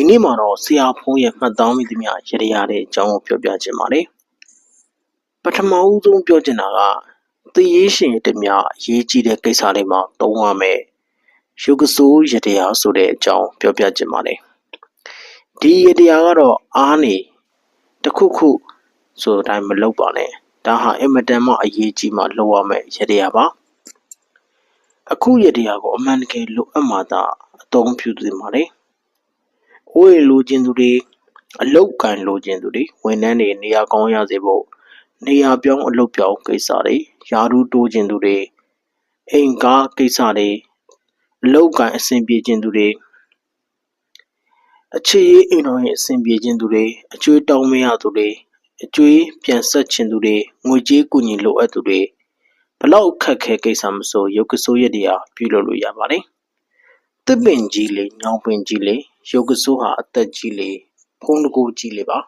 ဒီနေ့မှာတော့ဆရာဖုန်းရဲ့မှတ်သားမိသမျှရရတဲ့အကြောင်းကိုပြောပြခြင်းပါတယ်ပထမဦးဆုံးပြောချင်တာကသေရေးရှင်တမျှအရေးကြီးတဲ့ကိစ္စတွေမှာသုံးရမယ်ရုပ်ကစိုးရတရားဆိုတဲ့အကြောင်းပြောပြခြင်းပါတယ်ဒီရတရားကတော့အားနေတစ်ခုခုဆိုတဲ့အတိုင်းမလုပ်ပါနဲ့ဒါဟာအင်မတန်မှအရေးကြီးမှလုပ်ရမယ်ရတရားပါအခုရတရားကိုအမှန်တကယ်လိုအပ်မှသာအသုံးပြုသင့်ပါတယ်။ အိုးရလိုချင်သူတွေအလောက်ကန်လိုချင်သူတွေဝန်ထမ်းတွေနေရာကောင်းရစေဖို့နေရာပြောင်းအလုပ်ပြောင်းကိစ္စတွေယာရုတိုးချင်သူတွေအိမ်ကားကိစ္စတွေအလောက်ကန်အဆင်ပြေချင်သူတွေအခြေရေးအိမ်တော်ရဲ့အဆင်ပြေခြင်းသူတွေအကျွေးတောင်းမရသူတွေအကျွေးပြန်ဆက်ခြင်းသူတွေငွေကြေးကူညီလိုအပ်သူတွေဘလောက်ခက်ခဲကိစ္စမဆိုရုပ်ကဆိုးရတရားပြုလုပ်လို့ရပါတယ်။တစ်ပင်ကြီးလေညောင်ပင်ကြီးလေ ရုပ်ကဆိုးဟာအသက်ကြီးလေဖုံးတကူကြီးလေပါ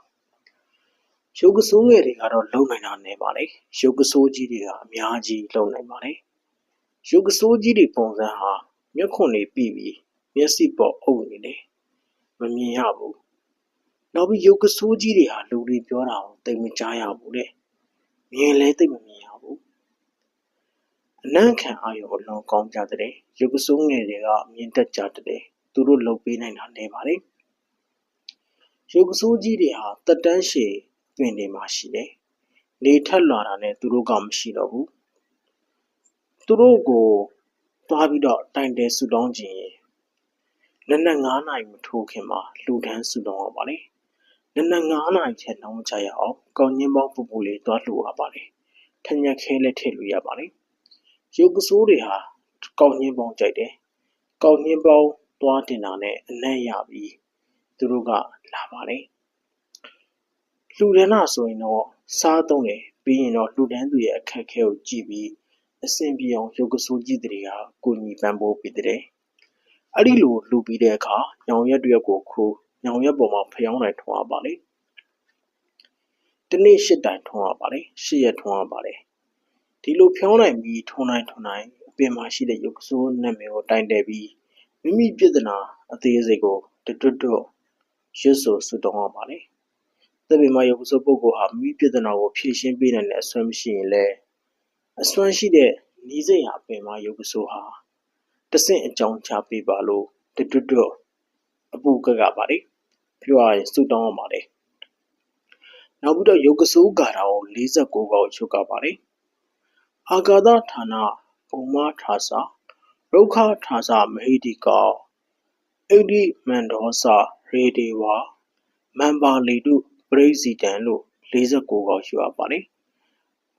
။ရုပ်ကဆိုးငယ်တွေကတော့လုံနိုင်တာနေပါလေ။ရုပ်ကဆိုးကြီးတွေကအများကြီးလုံနိုင်ပါလေ။ရုပ်ကဆိုးကြီးတွေပုံစံဟာမျက်ခွန်တွေပြီးပြီးမျက်စိပေါ်အုပ်နေတယ်။မမြင်ရဘူး။နောက်ပြီးရုပ်ကဆိုးကြီးတွေဟာလူတွေပြောတာကိုသိမကြားရဘူးတဲ့။မြင်လဲသိမမြင်ရဘူးအနံ့ခံအာရုံအလွန်ကောင်းကြတဲ့ရုပ်ကဆိုးငယ်တွေကမြင်တတ်ကြတဲ့ သူတို့လုပ်ပေးနိုင်တာနေပါတယ်ရုပ်ကဆိုးကြီးတွေဟာတက်တန်းရှည်ပင်တွေမှာရှိတယ်နေထက်လာတာနဲ့သူတို့ကမရှိတော့ဘူးသူတို့ကိုသွားပြီးတော့တိုင်တယ်ဆူတောင်းခြင်းလက်နက်9နိုင်မထိုးခင်မှာလူဒန်းဆူတောင်းရပါတယ်လက်နက်9နိုင်ချက်လောင်းချရအောင်ကောင်းညင်းပေါင်းပူပူလေးသွားလှူရပါတယ်ထညက်ခဲလက်ထည့်လို့ရပါတယ်ရုပ်ကဆိုးတွေဟာကောက်ညင်းပေါင်းကြိုက်တယ်။ကောက်ညင်းပေါင်း သွားတင်တာနဲ့အနံ့ရပြီးသူတို့ကလာပါတယ်။လှူဒန်းတာဆိုရင်တော့စားသုံးတယ်ပြီးရင်တော့လှူဒန်းသူရဲ့အခက်အခဲကိုကြည့်ပြီးအဆင်ပြေအောင်ရုပ်ကဆိုးကြီးတွေကကိုညီပန်းပိုးပေးတဲ့။အဲ့ဒီလိုလှူပြီးတဲ့အခါညောင်ရက်တရက်ကိုခိုးညောင်ရက်ပေါ်မှာဖျောင်းနိုင်ထွားပါလေ။တနေ့ရှစ်တိုင်ထွားရပါလေ။ရှစ်ရက်ထွားရပါလေ။ဒီလိုဖြောင်းနိုင်ပြီးထွန်းနိုင်ထွန်းနိုင်အပြင်မှာရှိတဲ့ရုပ်ဆိုးနာမည်ကိုတိုင်တယ်ပြီး မိမိပြဿနာအသေးစိတ်ကိုတွတ်တွတ်ရွတ်ဆိုဆူတောင်းရပါလေ။သက်ပင်မှာရုပ်ဆိုးပုဂ္ဂိုလ်ဟာမိမိပြဿနာကိုဖြေရှင်းပေးနိုင်တဲ့အစွမ်းမရှိရင်လည်းအစွမ်းရှိတဲ့နီးစပ်ရာအပင်မှာရုပ်ဆိုးဟာတဆင့်အကြောင်းချပေးပါလို့တွတ်တွတ်အပူကကပါလေ။ပြောရရင်ဆူတောင်းရပါလေ။နောက်ပြီးတော့ရုပ်ကဆိုးဂါထာကို46ခေါက်ချုပ်ကပါလေ။အာဂါသဌာနဘုံမထာစာ ရုက္ခထာစာမဟိတိကောဣတိမန္ဒောစရေဒေဝမန်ပါလီတုပရိစီတံလို့49ခေါက်ရှိပါပါတယ်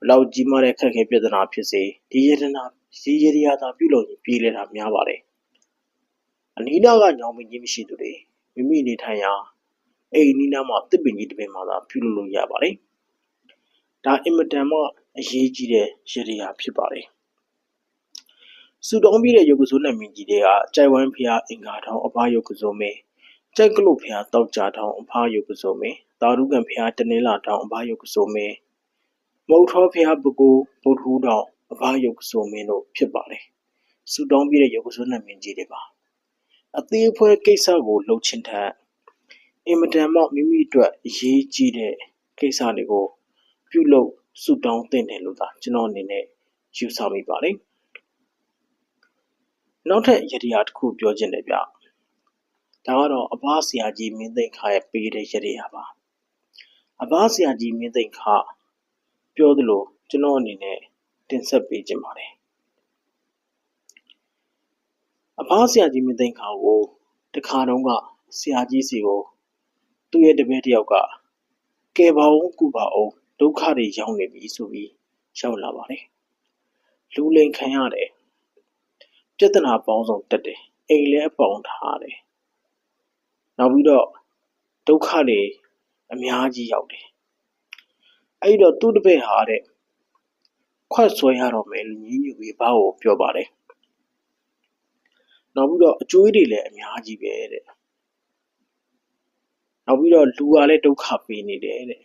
ဘလောက်ကြီးမားတဲ့ခက်ခဲပြဿနာဖြစ်စေဒီယတနာဒီယရိယာသာပြုလုပ်ရင်ပြည်လဲတာများပါတယ်အနီးနားကညောင်မင်းကြီးမရှိသူတွေမိမိနေထိုင်ရာအိမ်နီးနားမှာတစ်ပင်ကြီးတစ်ပင်မှာသာပြုလုပ်လို့ရပါတယ်ဒါအင်မတန်မှအရေးကြီးတဲ့ရတရားဖြစ်ပါတယ်။ စူတောင်းပြီးတဲ့ယုတ်ကစိုးလက်မင်းကြီးတွေကကြိုက်ဝမ်းဖျားအင်္ဂါထောင်းအဖားယုတ်ကစိုးမင်းကြိုက်ကလုတ်ဖျားတောက်ကြထောင်းအဖားယုတ်ကစိုးမင်းတာရုကံဖျားတနင်္လာထောင်းအဖားယုတ်ကစိုးမင်းမုတ်ထောဖျားပကူဗုဒ္ဓဟူးထောင်းအဖားယုတ်ကစိုးမင်းတို့ဖြစ်ပါတယ်။စူတောင်းပြီးတဲ့ယုတ်ကစိုးလက်မင်းကြီးတွေပါ။အသေးအဖွဲကိစ္စကိုလှုပ်ချင်တဲ့အင်မတန်မှမိမိအတွက်အရေးကြီးတဲ့ကိစ္စတွေကိုပြုလုပ်ဆုတောင်းသင့်တယ်လို့သာကျွန်တော်အနေနဲ့ယူဆမိပါတယ် နောက်ထပ်ယတိယာတစ်ခုပြောချင်တယ်ဗျဒါကတော့အဘဆရာကြီးမင်းသိခါရဲ့ပေးတဲ့ယတိယာပါအဘဆရာကြီးမင်းသိခါပြောသလိုကျွန်တော်အနေနဲ့တင်ဆက်ပေးခြင်းပါတယ်အဘဆရာကြီးမင်းသိခါကိုတခါတုန်းကဆရာကြီးစီကိုသူ့ရဲ့တပည့်တယောက်ကကဲပါအောင်ကုပါအောင်ဒုက္ခတွေရောက်နေပြီဆိုပြီးရောက်လာပါတယ်လူလိန်ခံရတယ် ပြဿနာပေါင်းစုံတက်တယ်အိမ်လည်းပေါင်းထားတယ်နောက်ပြီးတော့ဒုက္ခတွေအများကြီးရောက်တယ်အဲ့တော့သူ့တပည့်ဟာတဲ့ခွတ်ဆွဲရတော့မယ်လူကြီးညူပြီးဘာကိုပြောပါတယ်နောက်ပြီးတော့အကျွေးတွေလည်းအများကြီးပဲတဲ့နောက်ပြီးတော့လူကလည်းဒုက္ခပေးနေတယ်တဲ့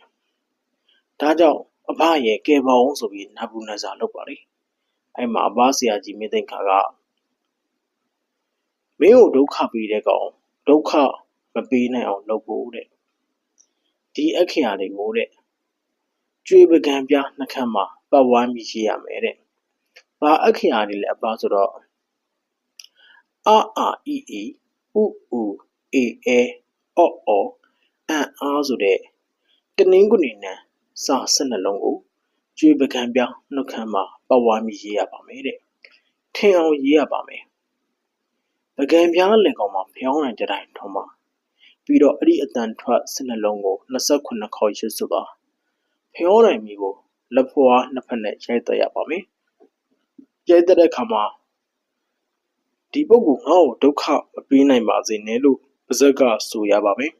ဒါကြောင့်အဘရဲ့ကဲပါအောင်ဆိုပြီးနဘူးနဇာလုပ်ပါလေအဲ့မှာအဘဆရာကြီးမင်းသိခါက မင်းကိုဒုက္ခပေးတဲ့ကောင်ဒုက္ခမပေးနိုင်အောင်လုပ်ဖို့တဲ့ဒီအခရာတွေကိုတဲ့ကျွေးပကံပြနှခမ်းမှာပတ်ဝိုင်းပြီးရေးရမယ်တဲ့ဘာအခရာတွေလဲအပါဆိုတော့အာအာအီအီဥဥအေအေအော့အော်အန်အားဆိုတဲ့ကနင်းကုနေနံစာ၁၂လုံးကိုကျွေးပကံပြနှုတ်ခမ်းမှာပတ်ဝိုင်းပြီးရေးရပါမယ်တဲ့ထင်အောင်ရေးရပါမယ် ပကံပြလက်ကောင်မှာဖျောင်းနိုင်တဲ့တိုင်ထုံးပါပြီးတော့အဲ့ဒီအတန်ထွက်၁၂လုံးကို28ခေါက်ရွတ်စုပါဖျောင်းနိုင်ပြီကိုလက်ဖွာနှစ်ဖက်နဲ့ရိုက်သက်ရပါမယ်ရိုက်သက်တဲ့အခါမှာဒီပုဂ္ဂိုလ်ငါ့ကိုဒုက္ခမပေးနိုင်ပါစေနဲ့လို့ပါဇက်ကဆိုရပါမယ်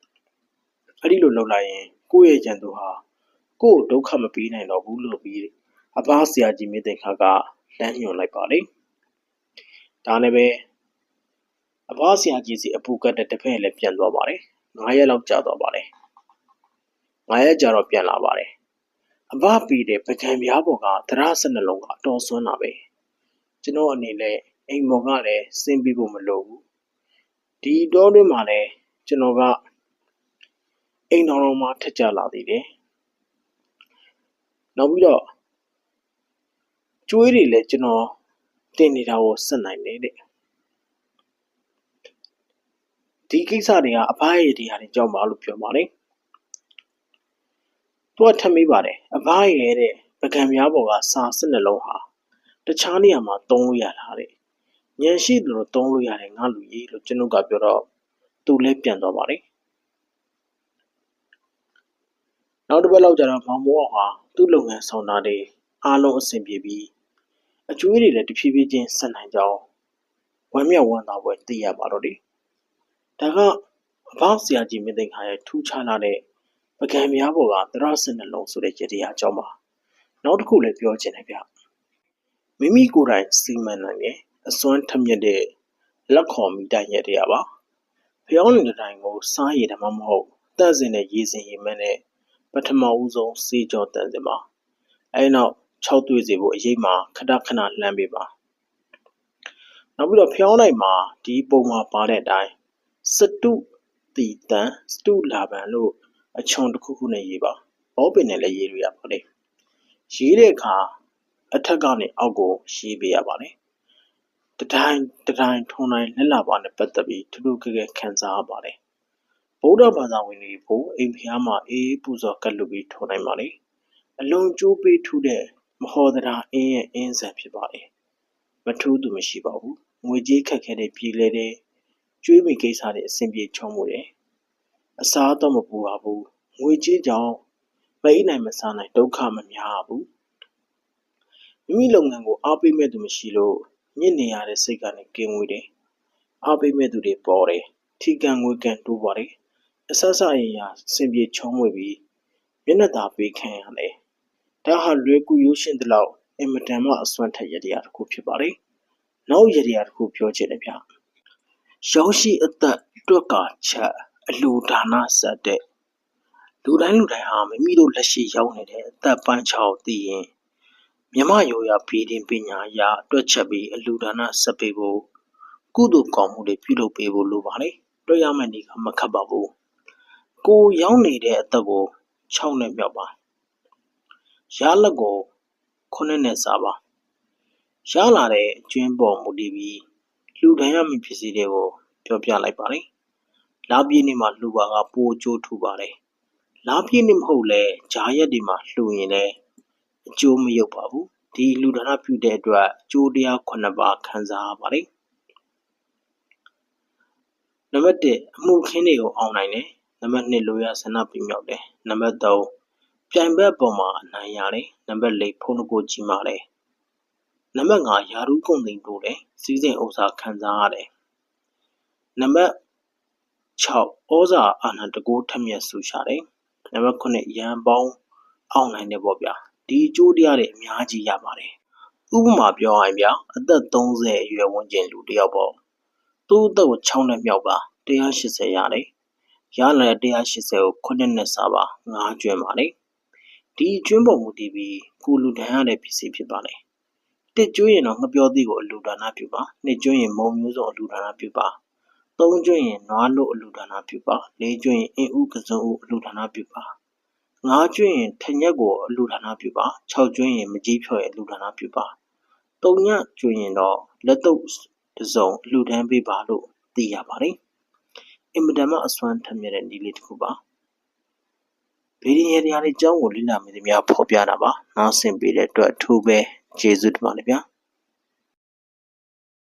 အဲ့ဒီလိုလုပ်လိုက်ရင်ကိုယ့်ရဲ့ကြံသူဟာကိုယ့်ကိုဒုက္ခမပေးနိုင်တော့ဘူးလို့ပြီးအဘဆရာကြီးမင်းသိခါကလမ်းညွှန်လိုက်ပါလေဒါနဲ့ပဲ အဘဆရာကြီးစီအပူကတ်တဲ့တစ်ဖက်လည်းပြန်သွားပါတယ်9ရက်လောက်ကြာသွားပါတယ်9ရက်ကြာတော့ပြန်လာပါတယ်အဘပြီးတဲ့ပကံပြားပေါ်ကသရစနှလုံးကအတော်ဆွမ်းတာပဲကျွန်တော်အနေနဲ့အိမ်မော်ကလည်းစင်းပြီးဖို့မလိုဘူးဒီတော့တွင်မှာလည်းကျွန်တော်ကအိမ်တော်တော်မှာထက်ကြလာသေးတယ်နောက်ပြီးတော့ကျွေးတွေလည်းကျွန်တော်တင်နေတာကိုဆက်နိုင်တယ်တဲ့ ဒီကိစ္စတွေကအဖားရဲ့ဒီဟာတွေကြောင့်ပါလို့ပြောပါတယ်သူကထပ်မေးပါတယ်အဖားရဲ့တဲ့ပကံများပေါ်ကစာစစ်နှလုံးဟာတခြားနေရာမှာသုံးလို့ရတာတဲ့ဉာဏ်ရှိတယ်လို့သုံးလို့ရတယ်ငါလူကြီးလို့ကျွန်တော်ကပြောတော့သူလည်းပြန်သွားပါတယ်နောက်တစ်ပတ်လောက်ကျတော့မောင်မိုးအောင်ဟာသူ့လုပ်ငန်းဆောင်တာတွေအားလုံးအဆင်ပြေပြီးအကျွေးတွေလည်းတဖြည်းဖြည်းချင်းဆက်နိုင်ကြောင်းဝမ်းမြောက်ဝမ်းသာပွဲသိရပါတော့တယ် ဒါကအဘောက်ဆရာကြီးမင်းသိန်းခါရဲ့ ထူးခြားလာတဲ့ပကံများပေါ်ကသရစနှလုံးဆိုတဲ့ကြတရားအကြောင်းပါ နောက်တစ်ခုလည်း ပြောချင်တယ်ဗျ မိမိကိုယ်တိုင် စီမံနိုင်ရဲ့အစွမ်းထမြက်တဲ့ လက်ခေါ်မိတိုင်ရတဲ့ပါဖျောင်းနေတဲ့တိုင်ကိုစားရည်ဓမ္မမဟုတ်တန့်စင်တဲ့ ရေစင်ရေမန်းနဲ့ ပထမဦးဆုံးစေးကြောတန့်စင်ပါ အဲနောက်၆တွေ့စီဖို့ အရေးမှာ ခဏခဏလှမ်းပေးပါ နောက်ပြီးတော့ဖျောင်းနိုင်မှာ ဒီပုံမှာပါတဲ့အတိုင်း စတုတီတန်စတုလာပံလို့အချွန်တစ်ခုခုနဲ့ရေးပါဘောပင်နဲ့လည်းရေးလို့ရပါတယ်ရေးတဲ့အခါအထက်ကနေအောက်ကိုရေးပေးရပါတယ်တတိုင်းတတိုင်းထုံတိုင်းလက်လာပါနဲ့ပတ်သက်ပြီးထူးထူးကဲကဲခံစားရပါတယ်ဗုဒ္ဓဘာသာဝင်တွေဖို့အိမ်ဖျားမှာအေးပူဇော်ကတ်လုပ်ပြီးထုံနိုင်ပါလေအလွန်ကြိုးပေးထူးတဲ့မဟောဒရာအင်းရဲ့အင်းဆန်ဖြစ်ပါတယ်မထူးသူမရှိပါဘူးငွေကြေးခက်ခဲတဲ့ပြည်လဲတဲ့ ကျွေးမိကိစ္စတွေအဆင်ပြေချုံမှုတယ်အစားတော့မပူပါဘူးငွေကြေးကြောင့်မအိနိုင်မစားနိုင်ဒုက္ခမများဘူးမိမိလုပ်ငန်းကိုအားပေးမဲ့သူမရှိလို့ညစ်နေရတဲ့စိတ်ကနေကင်းဝေးတယ်အားပေးမဲ့သူတွေပေါ်တယ်ထီကန်ငွေကန်တိုးပါတယ်အဆဆအရာစင်ပြေချုံမွေပြီးမျက်နှာသာပေးခံရတယ်ဒါဟာလွယ်ကူရိုးရှင်းသလောက်အင်မတန်မှအစွမ်းထက်ရတရားတစ်ခုဖြစ်ပါတယ်နောက်ရတရားတစ်ခုပြောချင်တယ်ဗျ ရောက်ရှိအသက်တွက်ကချက်အလူဒါနစက်တဲ့လူတိုင်းလူတိုင်းဟာမိမိတို့လက်ရှိရောက်နေတဲ့အသက်ပိုင်းခြားသိရင်မြမယောရပြည်တင်ပညာအရာတွက်ချက်ပြီးအလူဒါနစက်ပေးဖို့ကုသိုလ်ကောင်းမှုတွေပြုလုပ်ပေးဖို့လိုပါလေတွေ့ရမယ့်နေကမခတ်ပါဘူးကိုရောက်နေတဲ့အသက်ကို6နဲ့မြောက်ပါရလက်ကို9နဲ့စားပါရလာတဲ့အကျွင်းပေါ်မူတည်ပြီး လှူဒန်းရမယ့်ပစ္စည်းတွေကို ပြောပြလိုက်ပါတယ်။လားပြည့်နေ့မှာ လှူပါက ပိုကျိုးထူပါတယ်။လားပြည့်နေ့မဟုတ်လဲဂျာရက်တွေမှာ လှူရင်လည်း အကျိုးမရုပ်ပါဘူး။ဒီလူဒါနပြုတဲ့အတွက်ကျိုးတရား9ပါး ခံစားရပါတယ်။နံပါတ်1အမှုခင်းတွေကို အောင်နိုင်တယ်။နံပါတ်2လိုရဆန္ဒ ပြမြောက်တယ်။နံပါတ်3ပြိုင်ဘက်ပေါ်မှာ အနိုင်ရတယ်။နံပါတ်4ဖုန်းကိုကြီးမာတယ်။ နံပါတ်5ယာရုကုန်သိမ်းတိုးတယ်။စီးစိမ်ဥစ္စာခံစားရတယ်။နံပါတ်6ဩဇာအာဏာတကိုးထက်မြက်ဆူရှာတယ်။နံပါတ်9ရန်ပေါင်းအောင်နိုင်တယ်ပေါ့ဗျာ။ဒီအကျိုးတရားတွေအများကြီးရပါတယ်။ဥပမာပြောရရင်ဗျာအသက်30အရွယ်ဝန်းကျင်လူတယောက်ပေါ့။သူ့အသက်ကို6နဲ့မြောက်ပါ180ရတယ်။ရလာတဲ့180ကို9နဲ့စားပါ9ကျွန်းပါလေ။ဒီကျွန်းပေါ်မူတည်ပြီးကိုလူဒဏ်ရတဲ့ပစ္စည်းဖြစ်ပါလေ။ တစ်ကျွန်းရင်တော့ငပြောသည့်ကို အလူဒါနပြုပါ။နှစ်ကျွန်းရင် မုံမျိုးစုံ အလူဒါနပြုပါ။သသုံးကျွင့်ရင် နွားနို့ အလူဒါနပြုပါ လေးကျွင့်ရင် အင်းဥကစုံဥအလူဒါနပြုပါ ငါးကျွင့်ရင်ထညက်ကို အလူဒါနပြုပါ၆ကျွင့်ရင်မကြီးဖြော်ရဲ့အလူဒါနပြုပါတုံညကျွင့်ရင်တော့ လက်တုပ်တစ်စုံ အလူဒန်းပေးပါလို့ သိရပါတယ် အင်မတန်မှ အစွမ်းထမြက်တဲ့ နည်းလေးတစ်ခုပါဗီဒီယိုတရားလေးအကြောင်းကို လေ့လာမိသမျှ ဖော်ပြတာပါ နားဆင်ပေးတဲ့အတွက် အထူးပဲ ကျေးဇူးတင်ပါတယ်ဗျာ